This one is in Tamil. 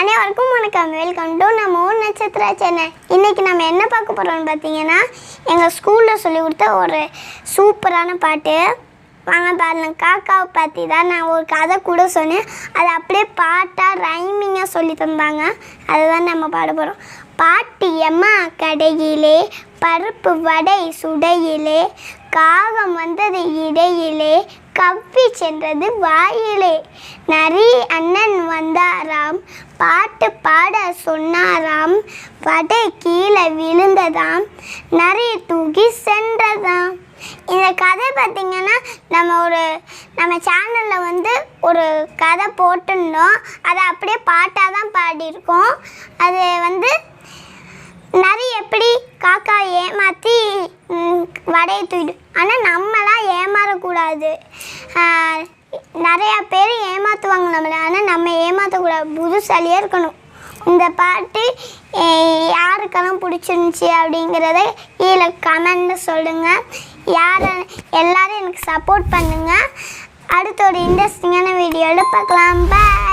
அனைவருக்கும் வணக்கம். வெல்கம் டு நம்ம ஊர் நட்சத்திர சேனல். இன்னைக்கு நம்ம என்ன பார்க்க போகிறோம்னு பார்த்தீங்கன்னா எங்கள் ஸ்கூலில் சொல்லி கொடுத்த ஒரு சூப்பரான பாட்டு. வாங்க பாருங்க. காக்காவை பற்றி தான் நான் ஒரு கதை கூட சொன்னேன். அதை அப்படியே பாட்டாக ரைமிங்காக சொல்லி தந்தாங்க. அதுதான் நம்ம பாட போகிறோம் பாட்டியம்மா கடையிலே பருப்பு வடை சுடையிலே காகம் வந்தது இடையிலே கவ்வி சென்றது வாயிலே. நரி பாட்டு பாட சொன்னாராம். வடை கீழே விழுந்ததாம். நிறைய தூக்கி சென்றதாம். இந்த கதை பார்த்திங்கன்னா நம்ம ஒரு நம்ம சேனலில் வந்து ஒரு கதை போட்டிருந்தோம். அதை அப்படியே பாட்டாக தான் பாடியிருக்கோம். அது வந்து நிறைய எப்படி காக்கா ஏமாற்றி வடையை தூக்கிடும் ஆனால் நம்மளாம் ஏமாறக்கூடாது. நிறையா பேர் ஏமா புத்திசாலியாக இருக்கணும். இந்த பாட்டு யாருக்கெல்லாம் பிடிச்சிருந்துச்சி அப்படிங்கிறத கீழே கமெண்ட்ல சொல்லுங்கள் யார் எல்லாரும் எனக்கு சப்போர்ட் பண்ணுங்கள் அடுத்த ஒரு இன்ட்ரெஸ்டிங்கான வீடியோவில் பார்க்கலாம். பாய்